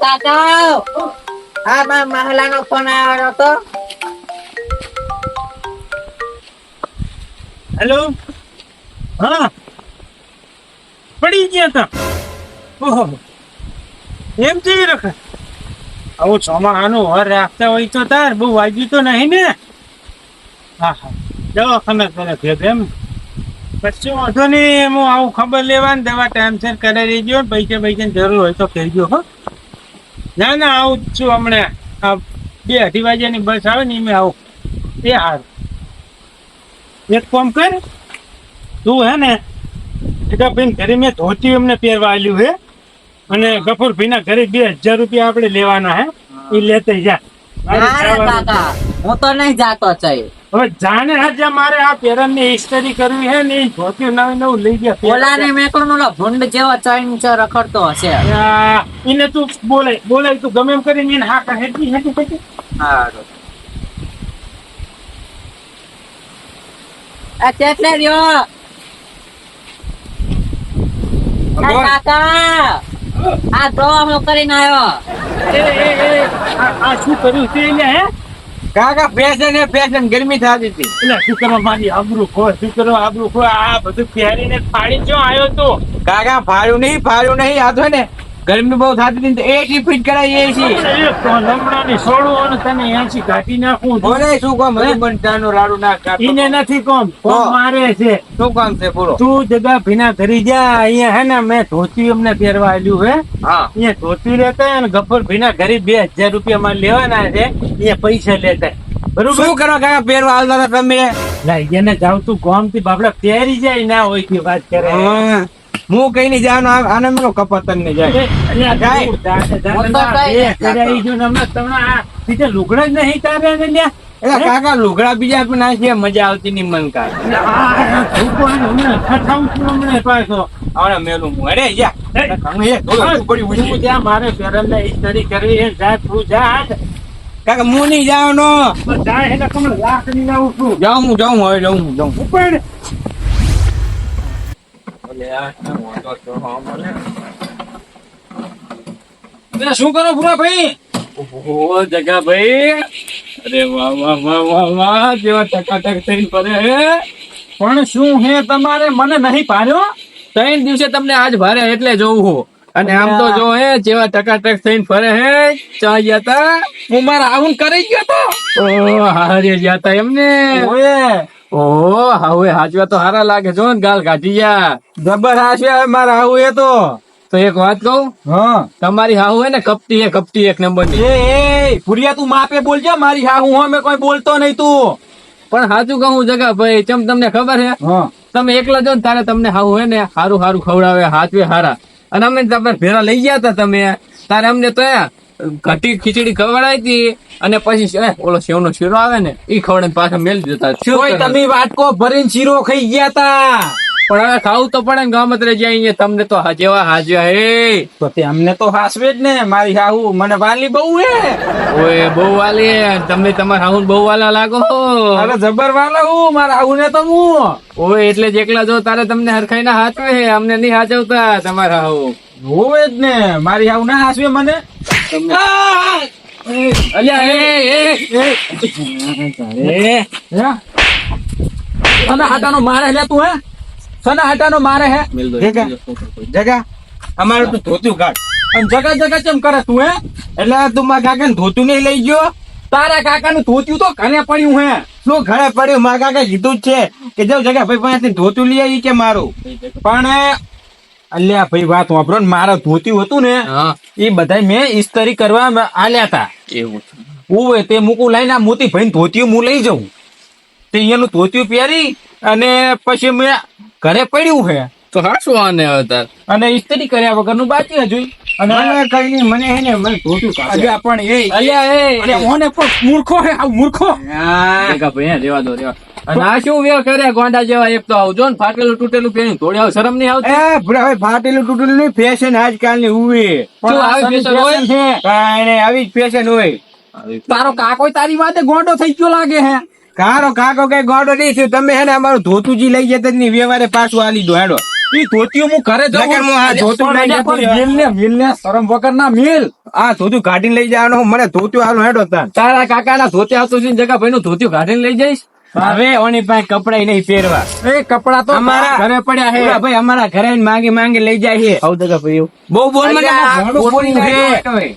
કાકા હા મા મહલાનો ફોન આવ્યો હતો. હેલો હા. પડી ગયા તા. ઓહો. એમ કેવી રખે આવું ચોમાહાનું વર રાખતા હોય તો તાર, બહુ વાગ્યું તો નહીં ને? હા હા દવાખાના કરે ભેગ એમ. પછી વાંધો નહીં હું આવું ખબર લેવાની, દવા ટાઈમસર કરાવી દેજો ને પૈસા પૈસાની જરૂર હોય તો કહેજો, હો. ના ના, આવું છું હમણાં. આ બે અઢી વાગ્યાની બસ આવે ને એમાં આવું. એ હારું. એક કામ કર. તું હે ને ભાઈ ઘરે મેં ધોતી એમને પહેરવા આવ્યું હે. અને ગફુરભાઈ ના ઘરે બે હજાર રૂપિયા આપણે લેવાના હે. એ લેતે જા. ના હું તો નહીં જાતો છે હવે જાને હાજે મારે આ પેરનની હિસ્ટરી કરવી હે ને ધોતી નવી નવું લઈ ગયા ઓલાને મેકડું ઓલો ભૂંડ જેવો ચાઈન છે રખડતો હશે. એને તું બોલાય બોલે તું ગમે એમ કરીને એને હા કહે હેઠી હેઠી હા આ કેટલે રહ્યો કાકા આ તો હું કરીને આવ્યો. એ, એ, એ, આ આ શું કર્યું છે એને હે? કાકા ફેશન એ ફેશન ગરમી થતી હતી. એટલે શું કરવા મારી આબરૂ ખો શું કરવા? આબરૂ ખો આ બધું પહેરીને ફાડી જો આવ્યો તો? કાકા ફાડ્યું નહીં ફાડ્યું નહીં. આ તો ને ગરમી બહુ થતી હતી એ ફીટ કરાવી એસી એક લમડાની સોડું અને તને એસી કાઢી નાખું બોલે શું કામ બંટાનું લાડુ ના. ઈને નથી કોમ કોમ મારે છે. શું કામ છે બોલો. તું જગા ભીના ઘરી જા અહીંયા હે ને મેં ધોતી અમને પહેરવા આલ્યું હે. હા. અહીંયા ધોતી લેતા અને ગફર ભીના ઘરી બે હજાર રૂપિયા માં લેવાના છે અહીંયા પૈસા લેતા બરોબર? શું કરવા કાકા પહેરવા આવતા તમે? લાઈ એને જાવ તું કોમથી બાપડા પહેરી જાય ના હોય કે વાત કરે. હા. હું કઈ નઈ જવાનું આને મેલો કપાતન ને જાય એ, એ ને લુગડા જ નહીં તારે ને લ્યા. એટલે કાકા લુગડા બીજા પણ નાખીએ મજા આવતી ની મન કા હમણાં છું મેલું હું અરે જા એ મારે ઈસ્ત્રી કરવી છે. જા, તું જા. કાકા હું નહીં જાવ નો જા, એને કમળ છું. જાઉં હું જાઉં હવે જાઉં હું જાઉં ઉપર. શું ઓહો, હે. પણ શું હે તમારે? મને નહીં પાડ્યો. ત્રણ દિવસે તમને આજ ભારે એટલે જોવું હું. અને આમ તો જો હે જેવા ટકાટક થઈને ફરે હે. ચા ગયા તા. હું મારા આવું કરી ગયો તો. ઓ હારે ગયા તા એમને. ઓએ. ઓ હવે હાચવા તો હારા લાગે જો ને ગાલ કાઢી ગયા. જબર હાશે હવે મારા આવું એ તો. તો એક વાત કહું હા. તમારી હાહુ હે ને કપટી હે કપટી એક નંબરની એ એ ફુરિયા તું માપે બોલજે મારી હાહુ હો અમે કોઈ બોલતો નહીં તું. પણ સાચું કહું જગા ભાઈ ચમ તમને ખબર હે? હા. તમે એકલા જો ને તારે તમને હાહુ હે ને હારું હારું ખવડાવે હાચવે હારા. અને અમે તમે ભેરા લઈ ગયા હતા તમે. તારે અમને તો ઘટી ખીચડી ખવડાવી હતી અને પછી ઓલો સેવનો શીરો આવે ને એ ખવડાવીને પાછા મેલી દેતા કોઈ તમે વાટકો ભરીને શીરો ખાઈ ગયા તા. પણ હવે ખાવું તો પડે ને ગામત રે જાય અહીંયા તમને તો હાજેવા હાજ્યા હે. તો તે અમને તો હાસવે જ ને મારી હાહુ મને વાલી બહુ હે. ઓય બહુ વાલી તમે તમાર હાહુ બહુ વાલા લાગો અરે જબર વાલા હું મારા હાહુ ને તો હું. ઓય એટલે એકલા જો તારે તમને હરખાઈ ના હાચવે હે અમને નહીં હાચવતા તમારા હાહુ. હોવે જ ને મારી હાહુ ના હાસવે મને! અલ્યા એ એ એ. એ. હે? સના હાટાનો મારે લે તું હે? સના હાટાનો મારે હે? જગા. અમારું તો ધોતું કાઢ અને જગા જગા ચમ કરે તું હે? એટલે તું મારા કાકા ધોતું નહીં લઈ ગયો? તારા કાકા નું ધોતું તો ઘરે પડ્યું હે? શું ઘરે પડ્યું? મારા કાકા કીધું જ છે કે જો જગા ભાઈ પાસે ધોતું લઈ આવી કે મારું? પણ અલ્યા ભાઈ વાત વાપરો ને મારા ધોતું હતું ને એ બધા મેં ઇસ્તરી કરવા આલ્યા હતા એવું ઉવે તે મૂકું લઈને આ મોતી ભાઈ ધોતિયું હું લઈ જાઉં. તે અહીંયાનું ધોતિયું પહેરી અને પછી મેં ઘરે પડ્યું છે તો હાશું આને હવે અને ઇસ્તરી કર્યા વગરનું બાકી હજુ. અને કઈ નહીં મને હે ને મને ધોતિયું અલ્યા પણ એ અલ્યા એ અને ઓને પણ મૂર્ખો હે આ મૂર્ખો. હા ભાઈ હે, રેવા દો રેવા અને આ શું વેર કર્યા ગોંડા જેવા એક તો આવજો ને ફાટેલું તૂટેલું પહેર્યું થોડી આવ શરમ નહીં આવતી? એ ભૂરા ભાઈ ફાટેલું તૂટેલું નહીં ફેશન આજકાલની ઉવી. શું આવી fashion હોય? કાંઈ આવી જ ફેશન હોય. તારો કાકો તારી વાતે ગોંડો થઈ ગયો લાગે હે. કારો કાકો કઈ ગોડો નહીં થયો. તમે હે ને અમારું ધોતુજી લઈ જતા જ નહીં વ્યવહારે પાછું આલી દો હેડો. ઈ હું ઘરે આ ધોતું લઈ જતો મિલ ને મિલ ને શરમ વગર ના મિલ. આ ધોતું કાઢીને લઈ જવાનો મને ધોતું હાલો હેડો તારા કાકા ના ધોતે આવતું છે જગા ભાઈ નું ધોતું કાઢીને લઈ જઈશ? હવે ઓની પાસે કપડા નહીં પહેરવા. એ કપડા તો અમારા- ઘરે પડ્યા છે. ભાઈ અમારા ઘરે માંગી માંગી લઈ જાય છે. આવું દગા ભાઈ બહુ બોલ મને.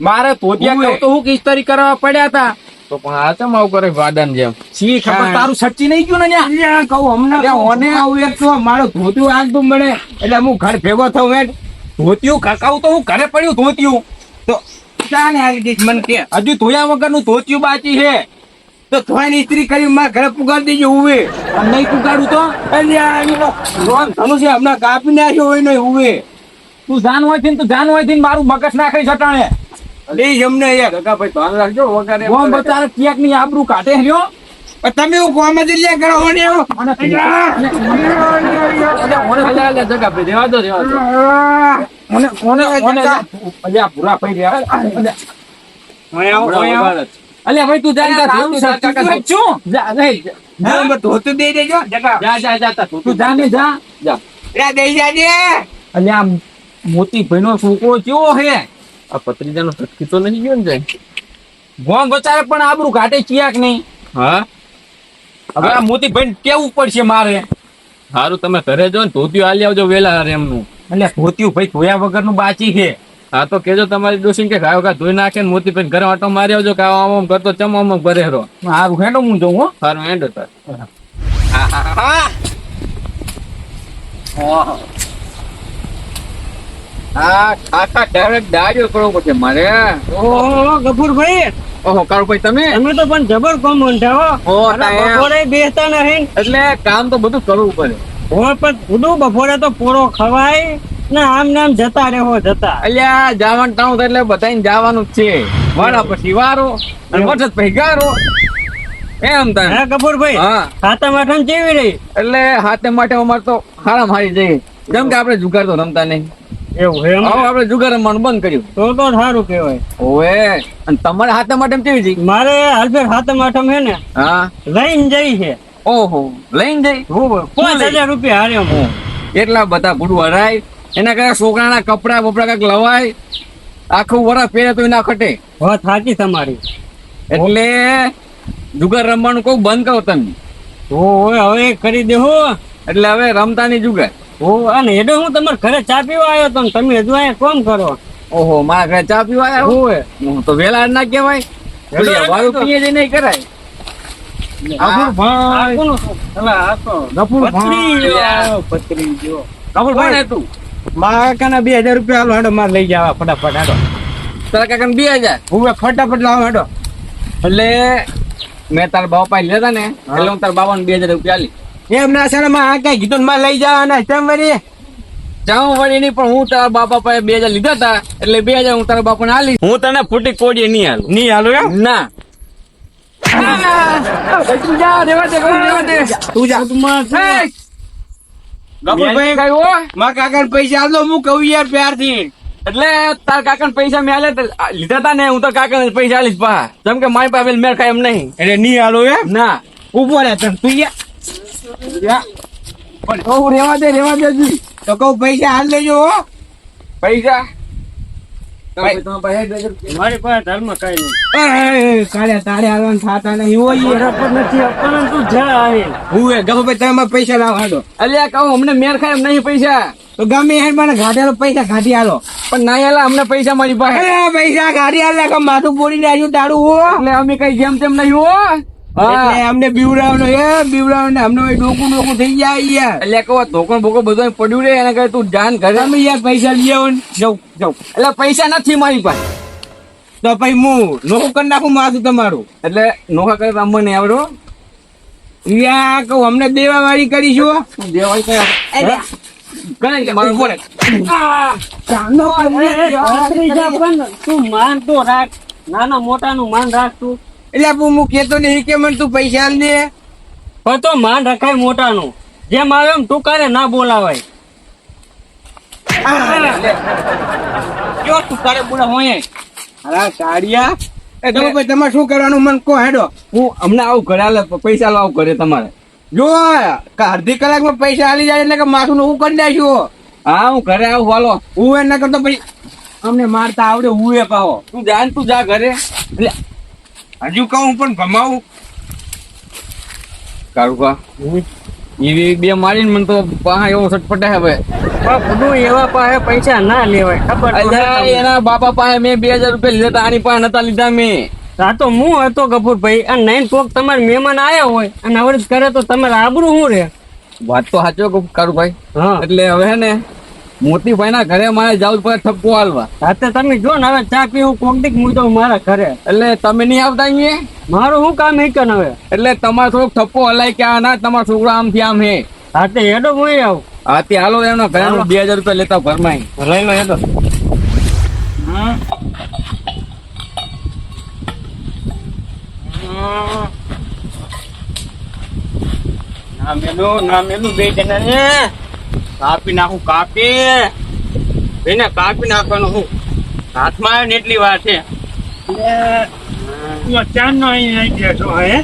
મારે ધોતિયા તો હું કિસ્તરી કરવા પડ્યા હતા? તો પણ આ ચમ આવું કરે વાદન જેમ. સી ખબર તારું સચ્ચી નહીં ગયું ને ન્યા? કહું હમણાં ઓને આવું એક તો મારો ધોતિયું આગતું મળે. એટલે હું ઘર ભેગો થઉં હેડ ધોતિયું ખકાવું તો હું ઘરે પડ્યું ધોતિયું. તો ચાલે આવી મને કે. હજુ ધોયા વગરનું ધોતિયું બાકી છે. તો ધોવાની ઇસ્ત્રી કરી મારા ઘરે પુગાડી દેજો ઉવે. નહીં પુગાડું તો? ધણું છે હમણાં કાપી નાખ્યો હોય નહીં ઉવે. તું જાન હોય તું જાન હોયથી મારું મગજ નાખી સટાણે એ જમને યાર કાકા ભાઈ ધ્યાન રાખજો વગાડે ગોમ બચારે ક્યાંકની આબરૂ કાઢે રહ્યો તમે હું ગોમ જ લ્યા કરો. અને! ઓને ઓને જગા ભાઈ દેવા દો દેવા દો. ઓને ઓને ઓને અલ્યા પૂરા પડી રહ્યા અલ્યા ઓયા ઓય. અલ્યા ભાઈ તું જા જા તારું જા, છું. જા. નહીં હા, મને ધોતું દે દેજો. જગા. જા જા જા તા તું જા ને જા. જા. લ્યા, દઈ જાજે. અલ્યા મોતી ભાઈ નો છોકરો કેવો હે? આ પત્રીજા નો ટટકી તો નહીં ગયો ને જાય. ગોમ બચારે પણ આબરૂ ઘાટે ચિયાક નહીં. હા? હવે આ મોતી ભાઈ કેવું પડશે મારે? સારું તમે ઘરે જો ને ધોતિયું હાલી આવજો વેલા હારે એમનું. એટલે ધોતિયું ભાઈ ધોયા વગરનું બાચી છે. હા તો કેજો તમારી ડોસી કે ખાયો કા ધોઈ નાખે મોતી ભાઈ ઘરે આટો મારી આવજો કે આમ આમ કરતો ચમ આમ ભરે રો સારું હેડો હું જોઉં હો. સારું હેડો તાર. આ ખાતા ડાયરેક્ટ દાડિયો કરવો પડશે મારે. ઓહો ગફુરભાઈ. ઓહો કાળુભાઈ તમે? તમે તો પણ જબર કોમ મંડાવો ઓ, બપોરે બેસતા નહીં. એટલે કામ તો બધું કરવું પડે. હોય પણ બધું બપોરે તો પોરો ખવાય. ને આમ ને આમ જતા રહેવો જતા. અલ્યા જવાનું ટાણું એટલે બધાને જવાનું જ છે. વાળા પછી વારો અને વરસાદ પછી ગારો. એમ તાન હા કપૂરભાઈ હા. હાથે માઠા જેવી રહી? એટલે હાથે માટે અમારે તો હારા મારી જઈએ જેમ કે આપણે જુગાર તો રમતા નહીં. એવું એમ હવે આપણે જુગાર રમવાનું બંધ કર્યું. તો તો સારું કહેવાય. અને તમારે હાથે માટે કેવી જઈ મારે હાલફેર હાથમ આઠમ હે ને હા. લઈને જઈ છે. ઓહો લઈને જઈ? પાંચ હજાર રૂપિયા હાર્યો હું. એટલા બધા ગુડવા હરાય. એના કરતા છોકરાના કપડા બપડા કાંઈક લવાય આખું વરસ પહેરે તો ના ખટે. વાત સાચી તમારી. એટલે જુગાર રમવાનું કહું બંધ કરો તમે. ઓય હવે કરી દેહો એટલે હવે રમતા નહીં જુગાર. ઓ અને એડો હું તમારા ઘરે ચા પીવા આવ્યો તો તમે હજુ અહીંયા કોમ કરો? ઓહો મારા ઘરે ચા પીવા આવ્યા હોય હું તો વેલા ના કહેવાય. વાયુ. પીએ જ નહીં કરાય. ભાઈ. આ તો મારા કાકાના બે હજાર રૂપિયા હાલો હેડો મારે લઈ જવા ફટાફટ હેડો. તારા કાકા બે હજાર? હું ફટાફટ લાવો હેડો. એટલે મેં તારા બાપા લેતા ને એટલે હું તારા બાપાને બે હજાર રૂપિયા આલી. એમ ના છે ને મારા કઈ કીધું મારે લઈ જવાના કેમ વળી. જાઉં વળી નહીં પણ હું તારા બાપા પાસે બે હજાર લીધા હતા એટલે બે હજાર હું તારા બાપાને આલી. હું તને ફૂટી કોડીએ નહીં હાલ નહીં હાલો એમ? ના. તું જા, દેવા દે. તું જા. એ! મારા કાકા પૈસા આલો હું કહું યાર પ્યારથી. એટલે તાર કાકા પૈસા મેં આલે લીધા તા ને હું તો કાકા પૈસા આલીશ પા જેમ કે મારી પાસે મેળ ખાય એમ નહીં. એટલે નહીં હાલો એમ? ના. ઊભો રહે તને તું યા. યા. ઓ રેવા દે રેવા દે તો કહું પૈસા હાલ લેજો હો. પૈસા. મારી પાસે ધર્મ કઈ નહીં. કાલે તારે હાલવાનું થાતા નહીં. હોય બરાબર નથી પરંતુ જા આવી. હું એ ગફુરભાઈ તમે પૈસા લાવો હાલો. અલ્યા કહું અમને મેળ ખાય એમ નહીં પૈસા. તો ગમે એ મને ઘાટેલો પૈસા ઘાટી હાલો પણ ના આલા અમને પૈસા મારી પાસે પૈસા ઘાટી હાલે કે માથું પોડીને આવ્યું તારું હો. એટલે અમે કઈ જેમ તેમ નહીં હો. એટલે હા અમને બીવડાવનો એ બીવડાવને અમને ડોકું ડોકું થઈ જાય યાર એટલે કહો ધોકો બોકો બધો પડ્યું રે એને કહે તું જાન ઘરે તમે યાર પૈસા લઈ આવો ને જાઉં જાઉં એટલે પૈસા નથી મારી પાસે તો પછી હું નોકું કરી નાખું માથું તમારું એટલે નોખા કરે તો અમને આવડો યા કહું અમને દેવા વાળી કરીશું દેવાય કઈ કે મારું બોલે રાત્રિ જા પણ તું માન તો રાખ નાના મોટા નું માન રાખ તું એટલે હું કેતો નહીં કે મને તું પૈસા લે પણ તો માન રખાય મોટાનું. જેમ આવે એમ ટૂંકારે ના બોલાવાય. કયો તું તારે બોલા હોય? અરે સાડિયા એ તો ભાઈ તમારે શું કરવાનું? મન કો હેડો. હું હમણાં આવું ઘરે પૈસા લાવું ઘરે તમારે. જો કે અડધી કલાકમાં પૈસા આલી જાય એટલે કે માથું હું કરી દઈશું હા. હું ઘરે આવું હાલો. હું એ ન કરતો પછી અમને મારતા આવડે હું એ પાવો તું જાન તું જા ઘરે. એટલે હજુ કહું પણ ભમાવું કારુકા એવી બે મારીને મને તો પાહા એવો સટપટા હવે. બધું એવા પાસે પૈસા ના લેવાય. ખબર. એના બાપા પાસે મેં બે હજાર રૂપિયા લીધા હતા, આની પાસે નતા લીધા મેં. આ તો હું હતો કપૂરભાઈ અને નહીં કોક તમારે મહેમાન આવ્યા હોય અને અવરજ કરે તો તમારે આબરું શું રે વાત તો સાચો કારુભાઈ. હા. એટલે હવે હે ને મોતીભાઈ ના ઘરે મારે જવું પડે ઠપકો હાલવા. રાતે તમે જો ને હવે ચા પીવું કોક દીક હું મારા ઘરે. એટલે તમે નહીં આવતા અહીંયા? મારું શું કામ હિકન હવે? એટલે તમારે થોડોક ઠપકો હલાય કે આ ના તમારો છોકરો આમથી આમ હે. રાતે હેડો હું આવું. હા તે હાલો એમના ઘરે બે હજાર રૂપિયા લેતા ઘરમાં લઈ લો હેડો. ના મેલું ના મેલું બે જણા. ને કાપી નાખું કાપી. એને કાપી નાખવાનું હું? હાથમાં આવે ને એટલી વાર છે. હે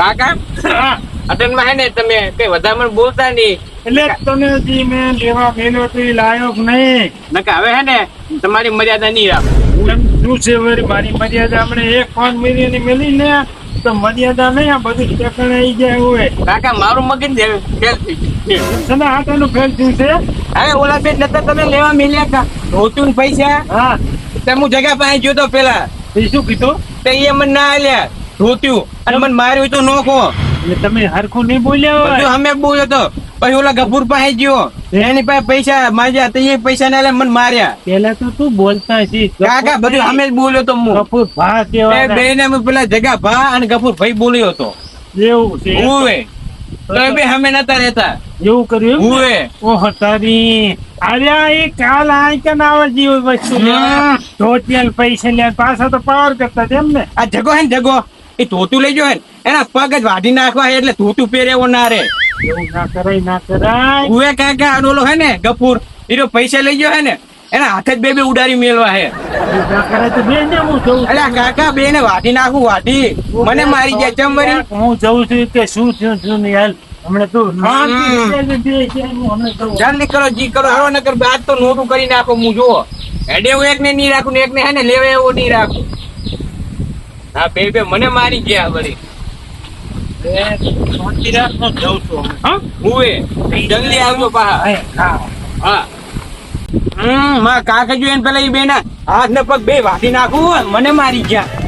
કાકા અટનમાં હે ને તમે કઈ વધારે બોલતા નહીં. એટલે તને જે મેં લેવા તો એ નહીં? નકા હવે હે ને તમારી મર્યાદા નહીં રાખો. શું છે મારી મર્યાદા હમણે એક ફોન મિલિયન મેલી ને તો મર્યાદા નહીં આ બધું ઠેકાણે આવી જાય હોય. કાકા મારું મગજ ફેલ થઈ ગયું. તને આટાનું ફેલ થયું છે. હવે ઓલા બે નતા તમે લેવા મેલ્યા હતા. ધોતું પૈસા? હા. તે હું જગ્યા પાસે જોતો પેલા. શું કીધું? તે એ મને ના આલ્યા. ધોત્યું અને મને માર્યું તો નોખો તમે હરખું નહીં બોલ્યા બધું હોય અમે બોલ્યો તો. પછી ઓલા ગફુર પાસે ગયો. એની પાસે પૈસા માંગ્યા તો એ પૈસા ને મને માર્યા. પેલા તો તું બોલતા છે કાકા બધું અમે જ બોલ્યો તો હું. કપૂર ભા કેવા બે ને પેલા જગા ભા અને ગફુર ભાઈ બોલ્યો હતો એવું છે. હુંવે. તો બે અમે નતા રહેતા. એવું કર્યું એમ ને? હુંવે. ઓહો તારી. એ કાલ આઈ કે ના આવે જીવ વસ્તુ. ધોતિયાલ પૈસા લે પાછા તો પાવર કરતા તેમ ને આ જગો હે જગો. એ ધોતું લઈ ગયો એના પગ જ વાઢી નાખવા એટલે ધોતું પહેરે એવો ના રે. એવું ના કરાય ના કરાય. હુંવે કાકા હે ને ગફુર. એ પૈસા લઈ ગયો હે ને એના હાથે જ બે બે ઉડાડી મેળવા હે. છું. અલ્યા કાકા બે ને વાઢી નાખું વાઢી. મને મારી ગયા ચમ વળી હું જઉં છું કે શું થયું શું ને હાલ. હમણાં તું શાંતિ છે ને બે છે, હું હમણાં જઉં. જલ્દી કરો જી કરો. હારો નકર આજ તો નોટું કરી નાખો હું જુઓ. હેડે એક ને નહીં રાખું ને એક ને હે ને લેવે એવો નહીં રાખું. હા બે બે મને મારી ગયા વળી. જલ્દી આવજો પાહા હા, હમમાં કાકા જો પેલા એ બે ના હાથ ને પગ બે વાટી નાખું મને મારી ગયા.